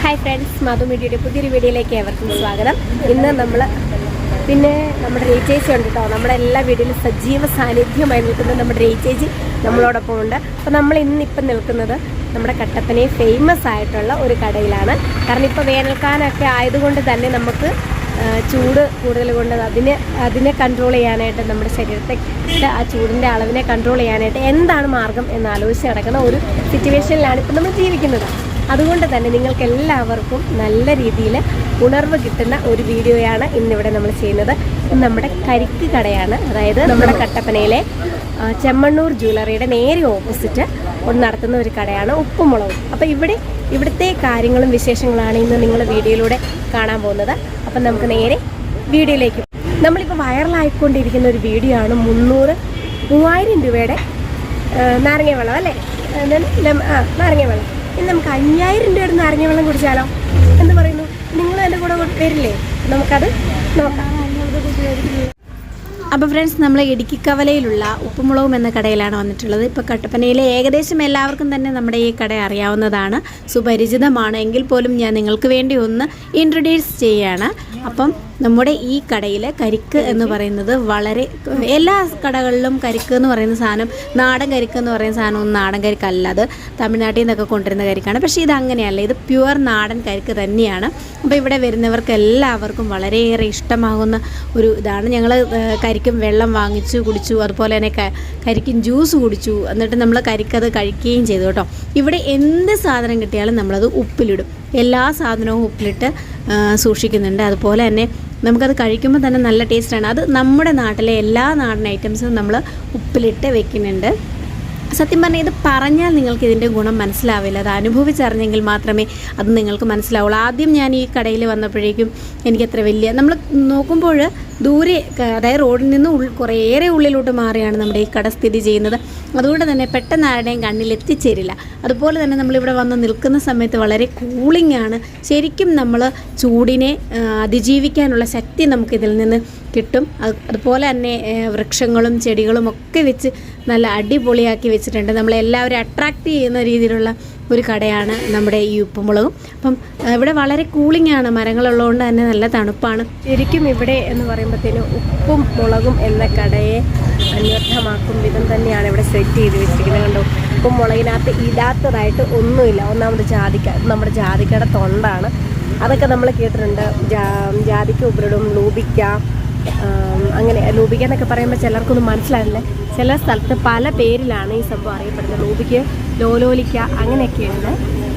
Hi friends മധു മീഡിയയുടെ പുതിയൊരു വീഡിയോയിലേക്ക് ഏവർക്കും സ്വാഗതം. ഇന്ന് നമ്മൾ പിന്നെ നമ്മുടെ റീചേച്ചി ഉണ്ട് കേട്ടോ നമ്മുടെ എല്ലാ വീഡിയോയിലും സജീവ സാന്നിധ്യമായി നിൽക്കുന്ന നമ്മുടെ റീചേച്ചി നമ്മളോടൊപ്പം ഉണ്ട്. അപ്പോൾ നമ്മൾ ഇന്നിപ്പം നിൽക്കുന്നത് നമ്മുടെ കട്ടപ്പനയിൽ ഫേമസ് ആയിട്ടുള്ള ഒരു കടയിലാണ്. കാരണം ഇപ്പോൾ വേനൽക്കാലൊക്കെ ആയതുകൊണ്ട് തന്നെ നമുക്ക് ചൂട് കൂടുതൽ കൊണ്ട് അതിനെ അതിനെ കൺട്രോൾ ചെയ്യാനായിട്ട് നമ്മുടെ ശരീരത്തെ ആ ചൂടിന്റെ അളവിനെ കൺട്രോൾ ചെയ്യാനായിട്ട് എന്താണ് മാർഗം എന്ന് ആലോചിച്ച് നടക്കുന്ന ഒരു സിറ്റുവേഷനിലാണ് ഇപ്പം നമ്മൾ ജീവിക്കുന്നത്. അതുകൊണ്ട് തന്നെ നിങ്ങൾക്ക് എല്ലാവർക്കും നല്ല രീതിയിൽ ഉണർവ് കിട്ടുന്ന ഒരു വീഡിയോയാണ് ഇന്നിവിടെ നമ്മൾ ചെയ്യുന്നത്. നമ്മുടെ കരിക്ക് കടയാണ്. അതായത് നമ്മുടെ കട്ടപ്പനയിലെ ചെമ്മണ്ണൂർ ജ്വല്ലറിയുടെ നേരെ ഓപ്പോസിറ്റ് ഒന്ന് നടത്തുന്ന ഒരു കടയാണ് ഉപ്പുമുളകും. അപ്പോൾ ഇവിടെ ഇവിടുത്തെ കാര്യങ്ങളും വിശേഷങ്ങളാണ് ഇന്ന് നിങ്ങൾ വീഡിയോയിലൂടെ കാണാൻ പോകുന്നത്. അപ്പം നമുക്ക് നേരെ വീഡിയോയിലേക്ക്. നമ്മളിപ്പോൾ വൈറലായിക്കൊണ്ടിരിക്കുന്ന ഒരു വീഡിയോ ആണ് മുന്നൂറ് മൂവായിരം രൂപയുടെ നാരങ്ങ വെള്ളം അല്ലേ? നാരങ്ങ വെള്ളം. ഇനി നമുക്ക് അയ്യായിരം രൂപയുടെ നാരങ്ങ വെള്ളം കുടിച്ചാലോ? എന്ന് പറയുന്നു. നിങ്ങൾ എന്റെ കൂടെ വരില്ലേ? നമുക്കത് നോക്കാം. അപ്പോൾ ഫ്രണ്ട്സ് നമ്മൾ ഇടുക്കിക്കവലയിലുള്ള ഉപ്പുമുളകും എന്ന കടയിലാണ് വന്നിട്ടുള്ളത്. ഇപ്പോൾ കട്ടപ്പനയിലെ ഏകദേശം എല്ലാവർക്കും തന്നെ നമ്മുടെ ഈ കട അറിയാവുന്നതാണ്. സുപരിചിതമാണ്. എങ്കിൽ പോലും ഞാൻ നിങ്ങൾക്ക് വേണ്ടി ഒന്ന് ഇൻട്രൊഡ്യൂസ് ചെയ്യുകയാണ് അപ്പം നമ്മുടെ ഈ കടയിലെ കരിക്ക് എന്ന് പറയുന്നത് വളരെ എല്ലാ കടകളിലും കരിക്ക് എന്ന് പറയുന്ന സാധനം നാടൻ കരിക്ക് എന്ന് പറയുന്ന സാധനം ഒന്നും നാടൻ കരിക്കല്ല. അത് തമിഴ്നാട്ടിൽ നിന്നൊക്കെ കൊണ്ടുവരുന്ന കരിക്കാണ്. പക്ഷേ ഇത് അങ്ങനെയല്ല. ഇത് പ്യുവർ നാടൻ കരിക്ക് തന്നെയാണ്. അപ്പോൾ ഇവിടെ വരുന്നവർക്ക് എല്ലാവർക്കും വളരെയേറെ ഇഷ്ടമാകുന്ന ഒരു ഇതാണ്. ഞങ്ങൾ കരിക്കും വെള്ളം വാങ്ങിച്ചു കുടിച്ചു. അതുപോലെ തന്നെ കരിക്കും ജ്യൂസ് കുടിച്ചു. എന്നിട്ട് നമ്മൾ കരിക്കത് കഴിക്കുകയും ചെയ്തു കേട്ടോ. ഇവിടെ എന്ത് സാധനം കിട്ടിയാലും നമ്മളത് ഉപ്പിലിടും. എല്ലാ സാധനവും ഉപ്പിലിട്ട് സൂക്ഷിക്കുന്നുണ്ട്. അതുപോലെ തന്നെ നമുക്കത് കഴിക്കുമ്പോൾ തന്നെ നല്ല ടേസ്റ്റാണ്. അത് നമ്മുടെ നാട്ടിലെ എല്ലാ നാടൻ ഐറ്റംസും നമ്മൾ ഉപ്പിലിട്ട് വെക്കുന്നുണ്ട്. സത്യം പറഞ്ഞാൽ ഇത് പറഞ്ഞാൽ നിങ്ങൾക്ക് ഇതിന്റെ ഗുണം മനസ്സിലാവില്ല. അത് അനുഭവിച്ചറിഞ്ഞെങ്കിൽ മാത്രമേ അത് നിങ്ങൾക്ക് മനസ്സിലാവുള്ളൂ. ആദ്യം ഞാൻ ഈ കടയിൽ വന്നപ്പോഴേക്കും എനിക്കത്ര വലിയ നമ്മൾ നോക്കുമ്പോൾ ദൂരെ അതായത് റോഡിൽ നിന്ന് ഉൾ കുറേയേറെ ഉള്ളിലോട്ട് മാറിയാണ് നമ്മുടെ ഈ കട സ്ഥിതി ചെയ്യുന്നത്. അതുകൊണ്ട് തന്നെ പെട്ടെന്ന് ആരുടെയും കണ്ണിൽ എത്തിച്ചേരില്ല. അതുപോലെ തന്നെ നമ്മളിവിടെ വന്ന് നിൽക്കുന്ന സമയത്ത് വളരെ കൂളിംഗ് ആണ്. ശരിക്കും നമ്മൾ ചൂടിനെ അതിജീവിക്കാനുള്ള ശക്തി നമുക്കിതിൽ നിന്ന് കിട്ടും. അത് അതുപോലെ തന്നെ വൃക്ഷങ്ങളും ചെടികളും ഒക്കെ വെച്ച് നല്ല അടിപൊളിയാക്കി വെച്ചിട്ടുണ്ട്. നമ്മളെല്ലാവരും അട്രാക്റ്റ് ചെയ്യുന്ന രീതിയിലുള്ള ഒരു കടയാണ് നമ്മുടെ ഈ ഉപ്പുമുളകും. അപ്പം ഇവിടെ വളരെ കൂളിംഗ് ആണ്. മരങ്ങളുള്ളതുകൊണ്ട് തന്നെ നല്ല തണുപ്പാണ്. ശരിക്കും ഇവിടെ എന്ന് പറയുമ്പോഴത്തേനും ഉപ്പും മുളകും എന്ന കടയെ അന്വർത്ഥമാക്കും വിധം തന്നെയാണ് ഇവിടെ സെറ്റ് ചെയ്ത് വെച്ചിരിക്കുന്നത്. കണ്ടോ? ഉപ്പും മുളകിനകത്ത് ഇടാത്തതായിട്ട് ഒന്നുമില്ല. ഒന്നാമത് ജാതിക്ക നമ്മുടെ ജാതിക്കയുടെ തൊണ്ടാണ്. അതൊക്കെ നമ്മൾ കേട്ടിട്ടുണ്ട്. ജാതിക്ക ഉപരിടും ലൂബിക്ക ആം, അങ്ങനെ ലൂബിക എന്നൊക്കെ പറയുമ്പോൾ ചിലർക്കൊന്നും മനസ്സിലാവില്ല. ചില സ്ഥലത്ത് പല പേരിലാണ് ഈ സംഭവം അറിയപ്പെടുന്നത്. ലൂബിക്ക് ലോലോലിക്ക അങ്ങനെയൊക്കെയുണ്ട്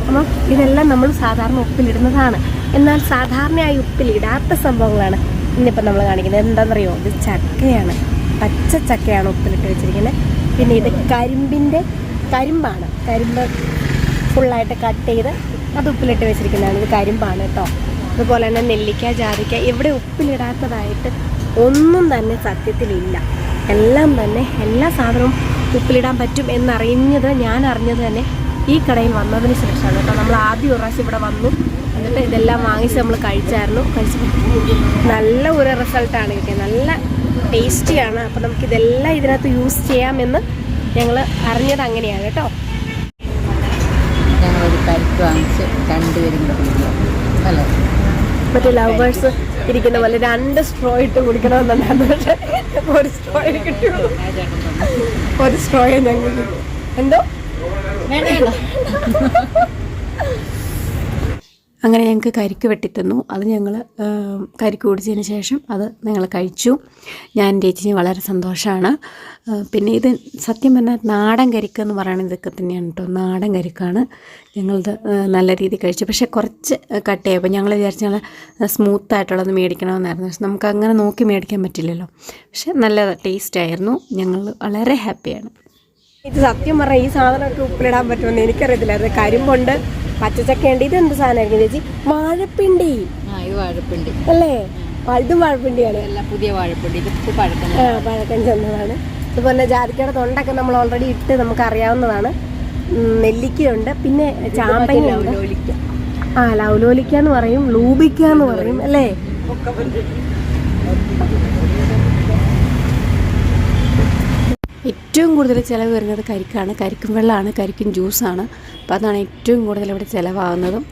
അപ്പം ഇതെല്ലാം നമ്മൾ സാധാരണ ഉപ്പിലിടുന്നതാണ്. എന്നാൽ സാധാരണയായി ഉപ്പിലിടാത്ത സംഭവങ്ങളാണ് ഇന്നിപ്പം നമ്മൾ കാണിക്കുന്നത്. എന്താണെന്നറിയോ? ഇത് ചക്കയാണ്. പച്ച ചക്കയാണ് ഉപ്പിലിട്ട് വെച്ചിരിക്കുന്നത്. പിന്നെ ഇത് കരിമ്പിന്റെ കരിമ്പാണ്. കരിമ്പ് ഫുള്ളായിട്ട് കട്ട് ചെയ്ത് അത് ഉപ്പിലിട്ട് വെച്ചിരിക്കുന്നതാണ്. ഇത് കരിമ്പാണ് കേട്ടോ. അതുപോലെ തന്നെ നെല്ലിക്ക ജാതിക്ക. ഇവിടെ ഉപ്പിലിടാത്തതായിട്ട് ഒന്നും തന്നെ സത്യത്തിലില്ല. എല്ലാം തന്നെ എല്ലാ സാധനവും ഉപ്പിലിടാൻ പറ്റും എന്നറിഞ്ഞത് ഞാൻ അറിഞ്ഞത് തന്നെ ഈ കടയിൽ വന്നതിന് ശേഷമാണ് കേട്ടോ. നമ്മൾ ആദ്യം ഒരു പ്രാവശ്യം ഇവിടെ വന്നു. എന്നിട്ട് ഇതെല്ലാം വാങ്ങിച്ച് നമ്മൾ കഴിച്ചായിരുന്നു. കഴിച്ച് നല്ല ഒരു റിസൾട്ടാണ് കിട്ടിയത്. നല്ല ടേസ്റ്റിയാണ് അപ്പോൾ നമുക്ക് ഇതെല്ലാം ഇതിനകത്ത് യൂസ് ചെയ്യാമെന്ന് ഞങ്ങൾ അറിഞ്ഞത് അങ്ങനെയാണ് കേട്ടോ. ഞങ്ങളൊരു പരിപ്പ് വാങ്ങിച്ച് രണ്ടുപേരും കൂടെ അല്ലേ? മറ്റേ ലവേഴ്സ് ഇരിക്കുന്ന പോലെ രണ്ട് സ്ട്രോ ഇട്ട് കുടിക്കണമെന്നുണ്ടായിരുന്നു. പക്ഷെ ഒരു സ്ട്രോ കിട്ടിയുള്ളൂ. ഒരു സ്ട്രോയെ ഞങ്ങൾ എന്തോ? അങ്ങനെ ഞങ്ങൾക്ക് കരിക്ക് വെട്ടിത്തന്നു. അത് ഞങ്ങൾ കരിക്ക് കുടിച്ചതിന് ശേഷം അത് ഞങ്ങൾ കഴിച്ചു. ഞാൻ ചേച്ചിന് വളരെ സന്തോഷമാണ് പിന്നെ ഇത് സത്യം പറഞ്ഞാൽ നാടൻ കരിക്ക് എന്ന് പറയുന്നത് ഇതൊക്കെ തന്നെയാണ് കേട്ടോ നാടൻ കരിക്കാണ്. ഞങ്ങളത് നല്ല രീതിയിൽ കഴിച്ചു. പക്ഷേ കുറച്ച് കട്ട് ചെയ്യപ്പോൾ ഞങ്ങൾ വിചാരിച്ച ഞങ്ങൾ സ്മൂത്തായിട്ടുള്ളത് മേടിക്കണമെന്നായിരുന്നു. പക്ഷെ നമുക്ക് അങ്ങനെ നോക്കി മേടിക്കാൻ പറ്റില്ലല്ലോ. പക്ഷെ നല്ല ടേസ്റ്റ് ആയിരുന്നു. ഞങ്ങൾ വളരെ ഹാപ്പിയാണ് ഇത് സത്യം പറഞ്ഞാൽ ഈ സാധനമൊക്കെ ഉപ്പിലിടാൻ പറ്റുമെന്ന് എനിക്കറിയത്തില്ലായിരുന്നു. കരിമ്പുണ്ട് പച്ചച്ചക്കയുണ്ട് ഇത് എന്ത് സാധനമായിരിക്കും ചേച്ചി? വാഴപ്പിണ്ടി. വാഴപ്പിണ്ടി. അല്ലേ? ഇതും വാഴപ്പിണ്ടിയാണ്. പുതിയ വാഴപ്പിണ്ടി. ആ, പഴക്കം ചെന്നതാണ്. അതുപോലെ ജാതിക്കയുടെ തൊണ്ടൊക്കെ നമ്മൾ ഓൾറെഡി ഇട്ട് നമുക്ക് അറിയാവുന്നതാണ്. നെല്ലിക്കയുണ്ട്. പിന്നെ ചാമ്പങ്ങയുണ്ട്. ആ ലൗലോലിക്ക എന്ന് പറയും ലൂബിക്ക എന്ന് പറയും അല്ലേ? ഏറ്റവും കൂടുതൽ ചിലവ് വരുന്നത് കരിക്കാണ്. കരിക്കും വെള്ളമാണ് കരിക്കും ജ്യൂസാണ്. അപ്പോൾ അതാണ് ഏറ്റവും കൂടുതൽ ഇവിടെ ചിലവാകുന്നതും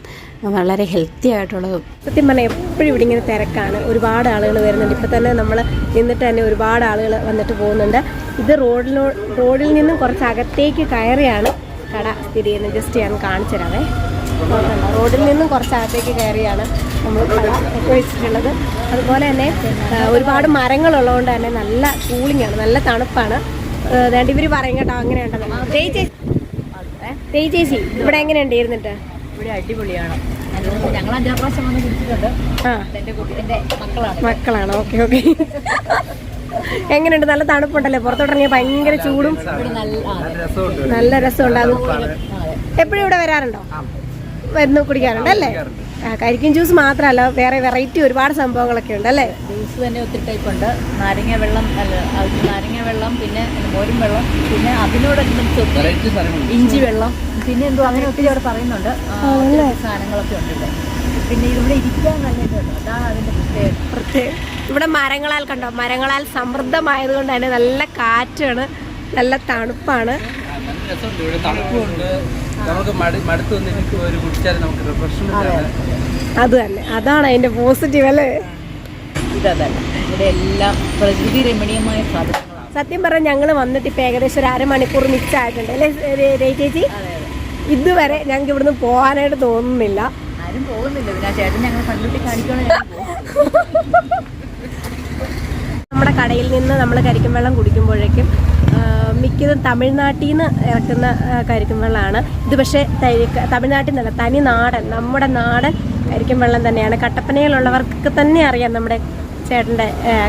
വളരെ ഹെൽത്തി ആയിട്ടുള്ളതും. സത്യം പറഞ്ഞാൽ എപ്പോഴും ഇവിടെ ഇങ്ങനെ തിരക്കാണ്. ഒരുപാട് ആളുകൾ വരുന്നുണ്ട്. ഇപ്പം തന്നെ നമ്മൾ നിന്നിട്ട് തന്നെ ഒരുപാട് ആളുകൾ വന്നിട്ട് പോകുന്നുണ്ട്. ഇത് റോഡിലോ റോഡിൽ നിന്നും കുറച്ച് അകത്തേക്ക് കയറിയാണ് കട സ്ഥിതി ചെയ്യുന്നത്. ജസ്റ്റ് ഞാൻ കാണിച്ചു റോഡിൽ നിന്നും കുറച്ച് അകത്തേക്ക് കയറിയാണ് നമ്മൾ വെച്ചിട്ടുള്ളത്. അതുപോലെ തന്നെ ഒരുപാട് മരങ്ങളുള്ളതുകൊണ്ട് തന്നെ നല്ല കൂളിംഗ് ആണ് നല്ല തണുപ്പാണ്. വേണ്ട ഇവർ പറയും കേട്ടോ അങ്ങനെ ഉണ്ടെന്ന് തേയ് ചേച്ചി. ഇവിടെ എങ്ങനെയുണ്ട് ഇരുന്നിട്ട്? ഇവിടെ അടിപൊളിയാണ്. നല്ല- ഞങ്ങൾ അഞ്ചാറ് പ്രാവശ്യം വന്ന് കുടിച്ചിട്ടുണ്ട് മക്കളാണ്. മക്കളാണ് ഓക്കെ ഓക്കെ. എങ്ങനെയുണ്ട്? നല്ല തണുപ്പുണ്ടല്ലേ? പുറത്തോട്ടിറങ്ങിയ ഭയങ്കര ചൂടും. നല്ല രസമുണ്ട് അത്. നല്ല രസമുണ്ടാകും അതെ. എപ്പോഴും ഇവിടെ വരാറുണ്ടോ? വരുന്നു കുടിക്കാറുണ്ട് അല്ലേ? കരിക്കും ജ്യൂസ് മാത്രമല്ല വേറെ വെറൈറ്റി ഒരുപാട് സംഭവങ്ങളൊക്കെ ഉണ്ട് അല്ലേ? ജ്യൂസ് തന്നെ ഒത്തിരി ടൈപ്പ് ഉണ്ട്. നാരങ്ങ വെള്ളം അല്ല നാരങ്ങ വെള്ളം പിന്നെ മോരും വെള്ളം പിന്നെ അതിനോടനുബന്ധിച്ച് ഒത്തിരി ഇഞ്ചി വെള്ളം. പിന്നെ എന്തോ അങ്ങനെ ഒത്തിരി അവിടെ പറയുന്നുണ്ട്. സാധനങ്ങളൊക്കെ ഉണ്ട് പിന്നെ ഇവിടെ ഇരിക്കാൻ നല്ല ഇതുണ്ട്. അതാണ് അതിന്റെ പ്രത്യേകത. പ്രത്യേകം ഇവിടെ മരങ്ങളാൽ കണ്ടോ? മരങ്ങളാൽ സമൃദ്ധമായതുകൊണ്ട് തന്നെ നല്ല കാറ്റാണ് നല്ല തണുപ്പാണ്. തണുപ്പുണ്ട്. നമുക്ക് മടുത്ത് ഒരു കുടിച്ചാൽ നമുക്ക് റിഫ്രഷ്മെന്റ് അത്. തന്നെ. അതാണ് അതിന്റെ പോസിറ്റീവ് അല്ലേ? ഇതല്ല ഇവിടെ എല്ലാം പ്രകൃതി രമണീയമായ സാധനങ്ങളാണ്. സത്യം പറഞ്ഞാൽ ഞങ്ങൾ വന്നിട്ട് ഇപ്പം ഏകദേശം ഒരു അരമണിക്കൂർ മിച്ചമായിട്ടുണ്ട് അല്ലേ ചേച്ചി? ഇതുവരെ ഞങ്ങൾക്ക് ഇവിടുന്ന് പോകാനായിട്ട് തോന്നുന്നില്ല. ആരും പോകുന്നില്ല. പിന്നെ ചേട്ടൻ ഞങ്ങൾ കാണിക്കണം നമ്മുടെ കടയിൽ നിന്ന് നമ്മൾ കരിക്കും വെള്ളം കുടിക്കുമ്പോഴേക്കും മിക്കതും തമിഴ്നാട്ടിൽ നിന്ന് ഇറക്കുന്ന കരിക്കും വെള്ളമാണ് ഇത് പക്ഷേ തമിഴ്നാട്ടിൽ നിന്നല്ല തനി നാടൻ നമ്മുടെ നാടൻ കരിക്കും വെള്ളം തന്നെയാണ്. കട്ടപ്പനയിലുള്ളവർക്ക് തന്നെ അറിയാം നമ്മുടെ ചേട്ടന്റെ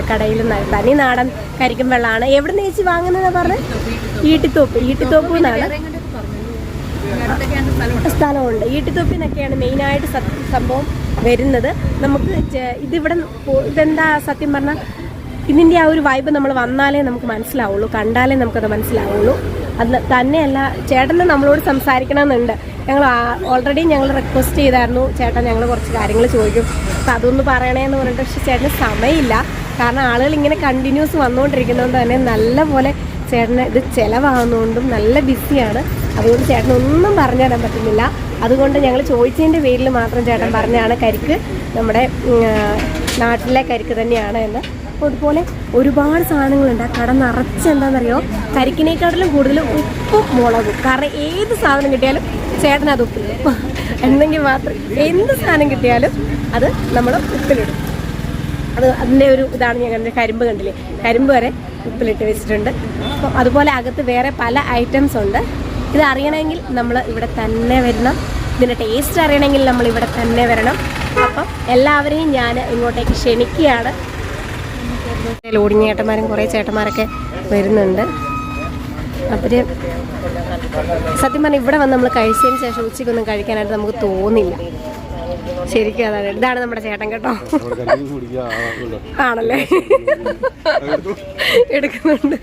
കടയിൽ തനി നാടൻ കരിക്കും വെള്ളമാണ് എവിടെ നിന്ന് ചേച്ചി വാങ്ങുന്നതെന്ന് പറഞ്ഞത് ഈട്ടിത്തോപ്പ് ഈട്ടിത്തോപ്പ് എന്നാണ് സ്ഥലമുണ്ട്. ഈട്ടിത്തോപ്പിൽ നിന്നൊക്കെയാണ് മെയിനായിട്ട് സംഭവം വരുന്നത്. നമുക്ക് ഇതിവിടെ ഇതെന്താ സത്യം പറഞ്ഞാൽ ഇതിന്റെ ആ ഒരു വൈബ് നമ്മൾ വന്നാലേ നമുക്ക് മനസ്സിലാവുള്ളൂ കണ്ടാലേ നമുക്കത് മനസ്സിലാവുള്ളൂ. അത് തന്നെയല്ല ചേട്ടന് നമ്മളോട് സംസാരിക്കണമെന്നുണ്ട്. ഞങ്ങൾ ഓൾറെഡി ഞങ്ങൾ റിക്വസ്റ്റ് ചെയ്തായിരുന്നു ചേട്ടൻ ഞങ്ങൾ കുറച്ച് കാര്യങ്ങൾ ചോദിക്കും. അപ്പം അതൊന്ന് പറയണേന്ന് പറഞ്ഞിട്ട് പക്ഷേ ചേട്ടന് സമയമില്ല. കാരണം ആളുകൾ ഇങ്ങനെ കണ്ടിന്യൂസ് വന്നുകൊണ്ടിരിക്കുന്നതുകൊണ്ട് തന്നെ നല്ല പോലെ ചേട്ടന് ഇത് ചിലവാകുന്നതുകൊണ്ടും നല്ല ബിസിയാണ്. അതുകൊണ്ട് ചേട്ടൻ ഒന്നും പറഞ്ഞു തരാൻ പറ്റുന്നില്ല. അതുകൊണ്ട് ഞങ്ങൾ ചോദിച്ചതിന്റെ പേരിൽ മാത്രം ചേട്ടൻ പറഞ്ഞാണ് കരിക്ക്. നമ്മുടെ നാട്ടിലെ കരിക്ക് തന്നെയാണ് എന്ന്. അപ്പോൾ അതുപോലെ ഒരുപാട് സാധനങ്ങളുണ്ട്. ആ കട നിറച്ച് എന്താണെന്നറിയോ? കരിക്കിനേക്കാട്ടിലും കൂടുതൽ ഉപ്പും മുളകും. കാരണം ഏത് സാധനം കിട്ടിയാലും ചേട്ടൻ അത് ഉപ്പിലിടും എന്തെങ്കിൽ മാത്രം എന്ത് സാധനം കിട്ടിയാലും അത് നമ്മൾ ഉപ്പിലിടും. അത് അതിന്റെ ഒരു ഇതാണ് ഞാൻ കണ്ടത് കരിമ്പ് കണ്ടില്ലേ? കരിമ്പ് വരെ ഉപ്പിലിട്ട് വെച്ചിട്ടുണ്ട്. അപ്പോൾ അതുപോലെ അകത്ത് വേറെ പല ഐറ്റംസ് ഉണ്ട്. ഇത് അറിയണമെങ്കിൽ നമ്മൾ ഇവിടെ തന്നെ വരണം. ഇതിന്റെ ടേസ്റ്റ് അറിയണമെങ്കിൽ നമ്മൾ ഇവിടെ തന്നെ വരണം. അപ്പം എല്ലാവരെയും ഞാൻ ഇങ്ങോട്ടേക്ക് ക്ഷണിക്കുകയാണ്. ലോഡിങ് ചേട്ടന്മാരും കുറേ ചേട്ടന്മാരൊക്കെ വരുന്നുണ്ട്. അപ്പര് സത്യം പറഞ്ഞാൽ ഇവിടെ വന്ന് നമ്മൾ കഴിച്ചതിന് ശേഷം ഉച്ചയ്ക്കൊന്നും കഴിക്കാനായിട്ട് നമുക്ക് തോന്നില്ല. ശരിക്കും അതാണ്. ഇതാണ് നമ്മുടെ ചേട്ടൻ കേട്ടോ. ആണല്ലേ? എടുക്കുന്നുണ്ട്.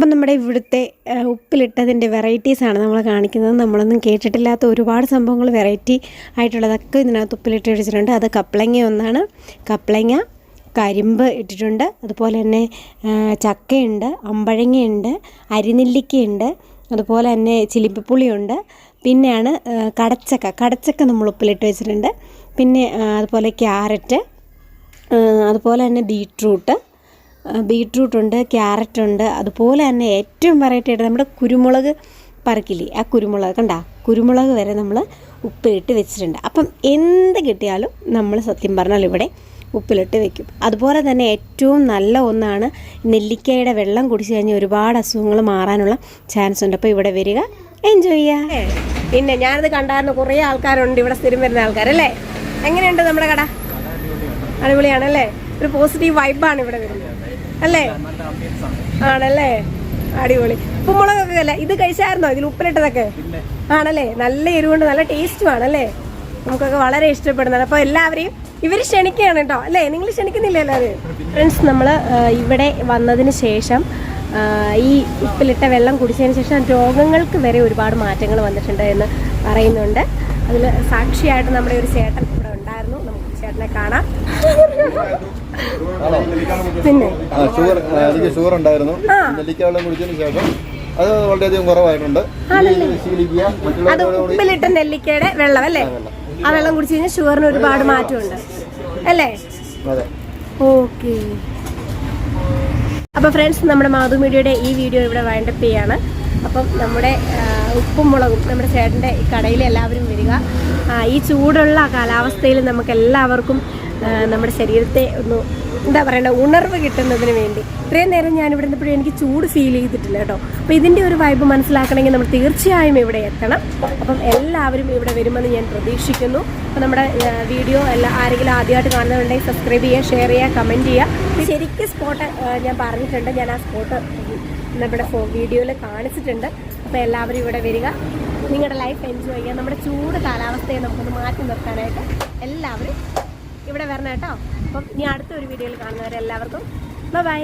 അപ്പം നമ്മുടെ ഇവിടുത്തെ ഉപ്പിലിട്ടതിന്റെ വെറൈറ്റീസാണ് നമ്മൾ കാണിക്കുന്നത്. നമ്മളൊന്നും കേട്ടിട്ടില്ലാത്ത ഒരുപാട് സംഭവങ്ങൾ വെറൈറ്റി ആയിട്ടുള്ളതൊക്കെ ഇതിനകത്ത് ഉപ്പിലിട്ട് വെച്ചിട്ടുണ്ട്. അത് കപ്ലങ്ങ ഒന്നാണ്. കപ്ലങ്ങ കരിമ്പ് ഇട്ടിട്ടുണ്ട്. അതുപോലെ തന്നെ ചക്കയുണ്ട് അമ്പഴങ്ങയുണ്ട് അരിനെല്ലിക്കയുണ്ട്. അതുപോലെ തന്നെ ചിലിപ്പിപ്പുളിയുണ്ട് പിന്നെയാണ് കടച്ചക്ക. കടച്ചക്ക നമ്മൾ ഉപ്പിലിട്ട് വെച്ചിട്ടുണ്ട്. പിന്നെ അതുപോലെ ക്യാരറ്റ് അതുപോലെ തന്നെ ബീട്രൂട്ട്. ബീട്രൂട്ട് ഉണ്ട് ക്യാരറ്റ് ഉണ്ട്. അതുപോലെ തന്നെ ഏറ്റവും വെറൈറ്റി ആയിട്ട് നമ്മുടെ കുരുമുളക് പറക്കില്ലേ ആ കുരുമുളക് കണ്ട? കുരുമുളക് വരെ നമ്മൾ ഉപ്പിലിട്ട് വെച്ചിട്ടുണ്ട്. അപ്പം എന്ത് കിട്ടിയാലും നമ്മൾ സത്യം പറഞ്ഞാൽ ഇവിടെ ഉപ്പിലിട്ട് വെക്കും. അതുപോലെ തന്നെ ഏറ്റവും നല്ല ഒന്നാണ് നെല്ലിക്കയുടെ വെള്ളം കുടിച്ച് കഴിഞ്ഞാൽ ഒരുപാട് അസുഖങ്ങൾ മാറാനുള്ള ചാൻസ് ഉണ്ട്. അപ്പോൾ ഇവിടെ വരിക എൻജോയ് ചെയ്യുക പിന്നെ ഞാനത് കണ്ടായിരുന്നു കുറേ ആൾക്കാരുണ്ട് ഇവിടെ സ്ഥിരം വരുന്ന ആൾക്കാരല്ലേ? എങ്ങനെയുണ്ട് നമ്മുടെ കട? അടിപൊളിയാണല്ലേ ഒരു പോസിറ്റീവ് വൈബാണ് ഇവിടെ വരുന്നത്. അല്ലേ? ആണല്ലേ? അടിപൊളി. ഉപ്പുമുളകൊക്കെ അല്ലേ? ഇത് കഴിച്ചായിരുന്നോ? ഇതിൽ ഉപ്പിലിട്ടതൊക്കെ? ആണല്ലേ? നല്ല എരിവുണ്ട് നല്ല ടേസ്റ്റുമാണ് അല്ലേ നമുക്കൊക്കെ വളരെ ഇഷ്ടപ്പെടുന്നതാണ്. അപ്പോൾ എല്ലാവരെയും ഇവർ ക്ഷണിക്കുകയാണ് കേട്ടോ. അല്ലേ? നിങ്ങൾ ക്ഷണിക്കുന്നില്ല എല്ലാവരും? ഫ്രണ്ട്സ് നമ്മൾ ഇവിടെ വന്നതിന് ശേഷം ഈ ഉപ്പിലിട്ട വെള്ളം കുടിച്ചതിന് ശേഷം രോഗങ്ങൾക്ക് വരെ ഒരുപാട് മാറ്റങ്ങൾ വന്നിട്ടുണ്ട് എന്ന് പറയുന്നുണ്ട്. അതിൽ സാക്ഷിയായിട്ട് നമ്മുടെ ഒരു ചേട്ടൻ ഇവിടെ ഉണ്ടായിരുന്നു. നമുക്ക് ചേട്ടനെ കാണാം. പിന്നെ? ആ ഷുഗർ എനിക്ക് ഷുഗർ ഉണ്ടായിരുന്നു. നെല്ലിക്ക വെള്ളം കുടിച്ചതിന് ശേഷം അത് വളരെയധികം കുറവായിട്ടുണ്ട്. അത് ഉപ്പിലിട്ട നെല്ലിക്കയുടെ വെള്ളം അല്ലേ? ആ വെള്ളം. കുടിച്ചു കഴിഞ്ഞാൽ ഷുഗറിന് ഒരുപാട് മാറ്റമുണ്ട്. അല്ലേ? ഓക്കെ. അപ്പോൾ ഫ്രണ്ട്സ് നമ്മുടെ മാധു മീഡിയയുടെ ഈ വീഡിയോ ഇവിടെ വൈൻഡപ്പ് ചെയ്യാണ്. അപ്പം നമ്മുടെ ഉപ്പും മുളകും നമ്മുടെ ചേട്ടന്റെ കടയിൽ എല്ലാവരും വരിക. ഈ ചൂടുള്ള കാലാവസ്ഥയിൽ നമുക്ക് എല്ലാവർക്കും നമ്മുടെ ശരീരത്തെ ഒന്ന് എന്താ പറയണ്ട ഉണർവ് കിട്ടുന്നതിന് വേണ്ടി. ഇത്രയും നേരം ഞാൻ ഇവിടെ നിന്നപ്പോഴും എനിക്ക് ചൂട് ഫീൽ ചെയ്തിട്ടില്ല കേട്ടോ. അപ്പോൾ ഇതിന്റെ ഒരു വൈബ് മനസ്സിലാക്കണമെങ്കിൽ നമ്മൾ തീർച്ചയായും ഇവിടെ എത്തണം. അപ്പം എല്ലാവരും ഇവിടെ വരുമെന്ന് ഞാൻ പ്രതീക്ഷിക്കുന്നു. അപ്പോൾ നമ്മുടെ വീഡിയോ എല്ലാ ആരെങ്കിലും ആദ്യമായിട്ട് കാണുന്നുണ്ടെങ്കിൽ സബ്സ്ക്രൈബ് ചെയ്യുക ഷെയർ ചെയ്യുക കമന്റ് ചെയ്യുക. ശരിക്കും സ്പോട്ട് ഞാൻ പറഞ്ഞിട്ടുണ്ട്. ഞാൻ ആ സ്പോട്ട് നമ്മുടെ വീഡിയോയിൽ കാണിച്ചിട്ടുണ്ട്. അപ്പോൾ എല്ലാവരും ഇവിടെ വരിക. നിങ്ങളുടെ ലൈഫ് എൻജോയ് ചെയ്യുക. നമ്മുടെ ചൂട് കാലാവസ്ഥയെ നമുക്കൊന്ന് മാറ്റി നിർത്താനായിട്ട് എല്ലാവരും ഇവിടെ വരണം കേട്ടോ. അപ്പം ഇനി അടുത്തൊരു വീഡിയോയിൽ കാണുന്നവരെല്ലാവർക്കും. ബൈ